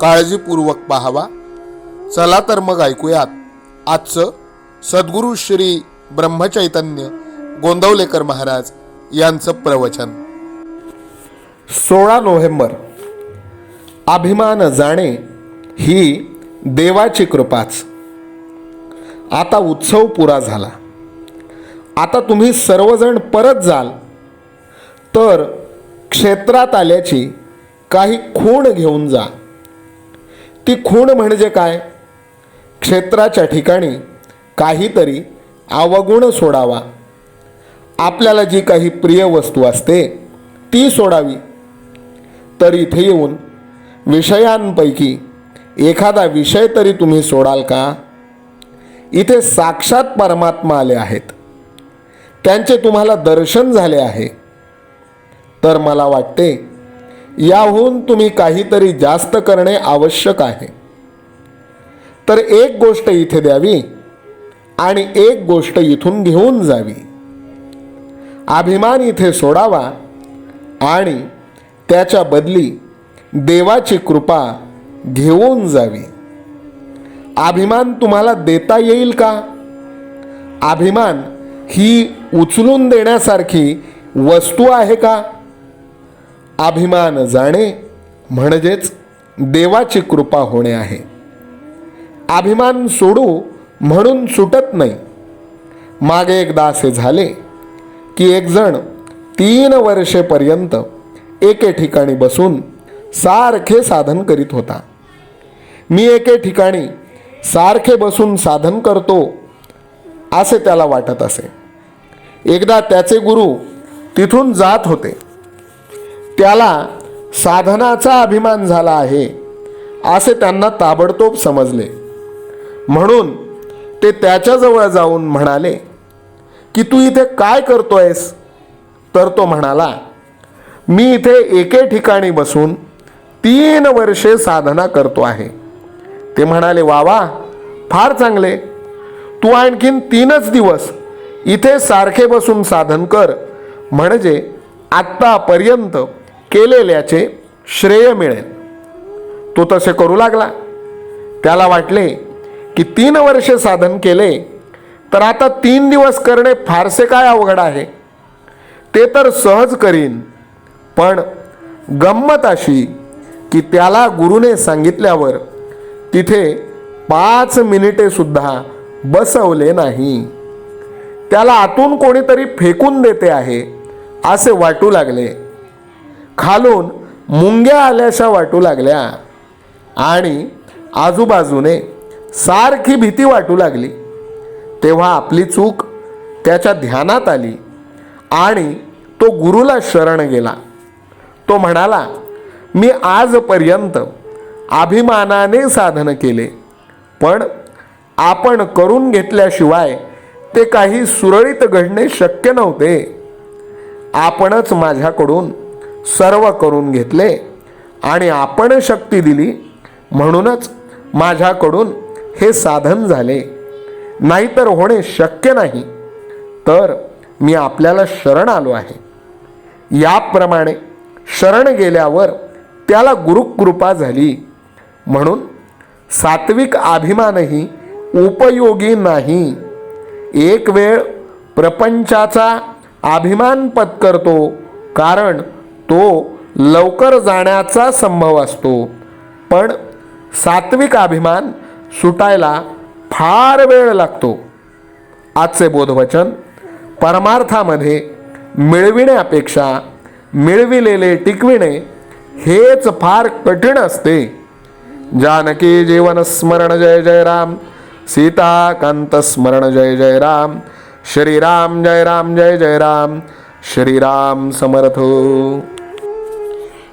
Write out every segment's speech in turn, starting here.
काळजीपूर्वक पाहावा. चला तर मग ऐकूयात. आजचं सद्गुरू श्री ब्रह्मचैतन्य गोंदवलेकर महाराज यांचं प्रवचन. सोळा नोव्हेंबर. अभिमान जाणे ही देवाची कृपाच. आता उत्सव पुरा झाला. आता तुम्ही सर्वजण परत जाल. तर क्षेत्रात आल्याची काही खूण घेऊन जा. ती खूण म्हणजे काय? क्षेत्राच्या ठिकाणी काहीतरी अवगुण सोडावा. आपल्याला जी काही प्रिय वस्तू असते ती सोडावी. तर इथे येऊन विषयांपैकी एखादा विषय तरी तुम्ही सोडाल का? इथे साक्षात परमात्मा आले आहेत. त्यांचे तुम्हाला दर्शन झाले आहे. तर मला वाटते याहून तुम्ही काहीतरी जास्त करणे आवश्यक आहे. तर एक गोष्ट इथे द्यावी आणि एक गोष्ट इथून घेऊन जावी. अभिमान इथे सोडावा आणि त्याच्या बदली देवाची कृपा घेऊन जावी. अभिमान तुम्हाला देता येईल का? अभिमान ही उचलून देण्यासारखी वस्तू आहे का? अभिमान जाणे म्हणजेच देवाची कृपा होणे आहे. अभिमान सोडू म्हणून सुटत नाही. मागे एकदा असे झाले की एकजण तीन वर्षेपर्यंत एके ठिकाणी बसून सारखे साधन करीत होता. मी एके ठिकाणी सारखे बसून साधन करतो असे त्याला वाटत असे. एकदा त्याचे गुरु तिथून जात होते. त्याला साधनाचा अभिमान झाला आहे असे त्यांना ताबडतोब समजले. म्हणून ते त्याच्याजवळ जाऊन म्हणाले की तू इथे काय करतोयस? तर तो म्हणाला मी इथे एके ठिकाणी बसून तीन वर्षे साधना करतो आहे. ते म्हणाले वा वा फार चांगले. तू आणखीन तीनच दिवस इथे सारखे बसून साधन कर. म्हणजे आत्तापर्यंत केलेल्याचे श्रेय मिळेल. तो तसे करू लागला. त्याला वाटले की तीन वर्षे साधन केले तर आता तीन दिवस करणे फारसे काय अवघड आहे? ते तर सहज करीन पण गंमत अशी की त्याला गुरुने सांगितल्यावर तिथे पाच मिनिटे सुद्धा बसवले नाही. त्याला आतून कोणीतरी फेकून देते आहे असे वाटू लागले. खालून मुंग्या आल्याशा वाटू लागल्या आणि आजूबाजूने सारखी भीती वाटू लागली. तेव्हा आपली चूक त्याच्या ध्यानात आली आणि तो गुरुला शरण गेला. तो म्हणाला मी आजपर्यंत अभिमानाने साधन केले पण आपण करून घेतल्याशिवाय ते काही सुरळीत घडणे शक्य नव्हते. आपणच माझ्याकडून सर्व करून घेतले आणि आपण शक्ती दिली म्हणूनच माझ्याकडून हे साधन झाले. नाहीतर होणे शक्य नाही. तर मी आपल्याला शरण आलो आहे. याप्रमाणे शरण गेल्यावर त्याला गुरुकृपा झाली. म्हणून सात्विक अभिमानही उपयोगी नाही. एक वेळ प्रपंचाचा अभिमान पत्करतो कारण तो लवकर जाण्याचा संभव असतो. पण सात्विक अभिमान सुटायला फार वेळ लागतो. आजचे बोधवचन परमार्थामध्ये मिळविण्यापेक्षा मिळविलेले टिकविणे हेच फार कठीण असते. जानकी जीवन स्मरण जय जय राम सीताकांत स्मरण जय जय राम श्रीराम जय राम जय जय राम श्रीराम समर्थ.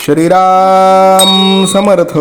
श्रीराम समर्थ।